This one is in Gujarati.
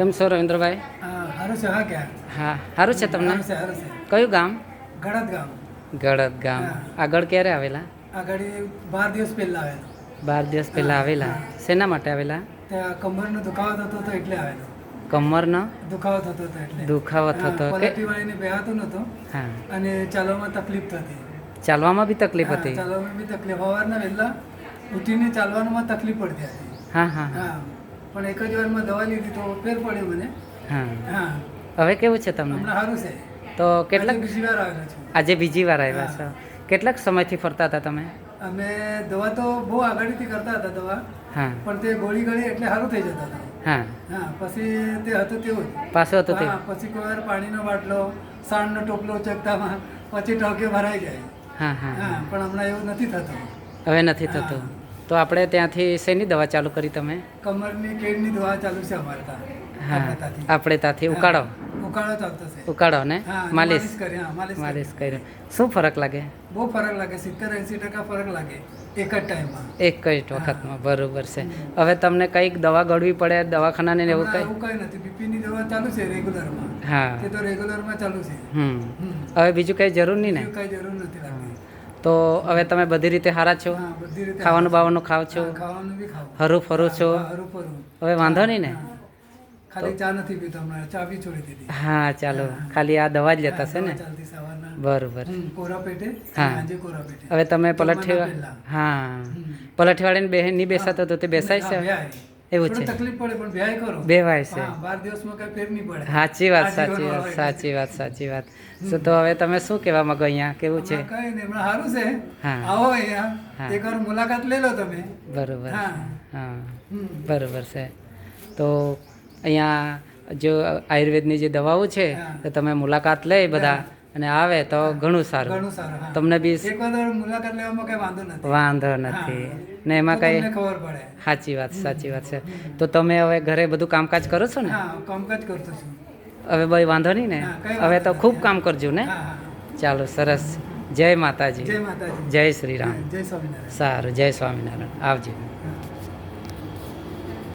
કેમ છો રવિન્દ્રભાઈ? હા સારું છે હા ક્યાં હા સારું છે તમને? કયું ગામ? ગળદ ગામ. ગળદ ગામ. આગળ ક્યારે આવેલા? આગળ બાર દિવસ પહેલા આવેલા. બાર દિવસ પહેલા આવેલા. શેના માટે આવેલા? ત્યાં કમરનો દુખાવો થતો હતો એટલે આવેલો. કમરનો? દુખાવો થતો હતો એટલે. દુખાવો થતો પલટી વાળીને બેહાતું નહોતું. હા. અને ચાલવામાં તકલીફ થતી. ચાલવામાં બી તકલીફ હતી? ચાલવામાં બી તકલીફ. સવારના વહેલા ઉઠીને ચાલવામાં તકલીફ પડતી હતી. હા હા. હા. પણ એક જ વારમાં દવા લીધી તો ફેર પડ્યો મને. હા. હા. હવે કેવું છે તમને? સારું છે. તો કેટલાક બીજી વાર આવ્યો છું. આજે બીજી વાર આવ્યા છો. કેટલાક સમયથી ફરતા હતા તમે? અમે દવા તો બહુ આગળથી કરતા હતા દવા હા. પણ તે ગોળી ગળી એટલે સારું થઈ જતા હતા. હા. હા પછી તે હતું તેવું પાછું હતું તે પછી કોઈ વાર પાણીનો બાટલો સાણનો ટોપલો ચગતામાં પછી ટોકે ભરાઈ જાય હા હા હા પણ હમણાં એવું નથી થતું. હવે નથી થતું. તો આપણે ત્યાંથી શેની દવા ચાલુ કરી તમે? કમરની કેડની દવા ચાલુ છે અમારે ત્યાં. હા આપણે ત્યાંથી. ઉકાળો. ઉકાળો ચાલતો છે. ઉકાળો ને? માલિશ. માલિશ કરી. શું ફરક લાગે? બહુ ફરક લાગે સિત્તેર એંસી ટકા ફરક લાગે એક જ ટાઈમમાં. એક જ વખતમાં બરોબર છે. હવે તમને કંઈક દવા ગળવી પડે દવાખાનાને એવું કંઈ? એવું કંઈ નથી. બીપીની દવા ચાલુ છે રેગ્યુલરમાં. હા. તે તો રેગ્યુલરમાં ચાલુ છે. હમ. હમ. હવે બીજું કંઈ જરૂર નહીં ને? કંઈ જરૂર નથી લાગતી. તો હવે તમે બધી રીતે સારા છો? ખાવાનું બાવાનું ખાવ છો? હરું ફરું છો? હવે વાંધો નહીં ને? ખાલી ચા નથી પીતો હમણાં. ચા બી છોડી દીધી. હા ચાલો. ખાલી આ દવા જ લેતા છે ને? બરોબર. કોરા પેટે હા. કોરા પેટે હવે તમે પલઠી હા. પલઠીવાળીને બે નહીં બેસાતો તો તે બેસાય છે. એવું છે. તકલીફ પડે પણ વ્યાય કરો. બેવાય છે. હા બાર દિવસમાં કઈ ફેર નહીં પડે. સાચી વાત સાચી વાત સાચી વાત સાચી વાત. સો તો હવે તમે શું કહેવા માંગો અહીંયા? કેવું છે? કઈ નહીં હમણાં સારું છે. આવો. અહીંયા. એકવાર મુલાકાત લઈ લો તમે. બરોબર. હા. બરોબર છે. તો અહીંયા જો આયુર્વેદની જે દવાઓ છે તો તમે મુલાકાત લઈ બધા અને આવે તો ઘણું સારું. ઘણું સારું તમને બી મુલાકાત લેવામાં કઈ વાંધો નથી. વાંધો નથી. ને એમાં કઈ ખબર પડે. સાચી વાત સાચી વાત છે. તો તમે હવે ઘરે બધું કામકાજ કરો છો ને? કામકાજ કરતો છું. હવે ભાઈ વાંધો નહીં ને? હવે તો ખૂબ કામ કરજો ને? ચાલો સરસ. જય માતાજી. જય માતાજી. જય શ્રી રામ. જય સ્વામિનારાયણ. સારું જય સ્વામિનારાયણ. આવજો.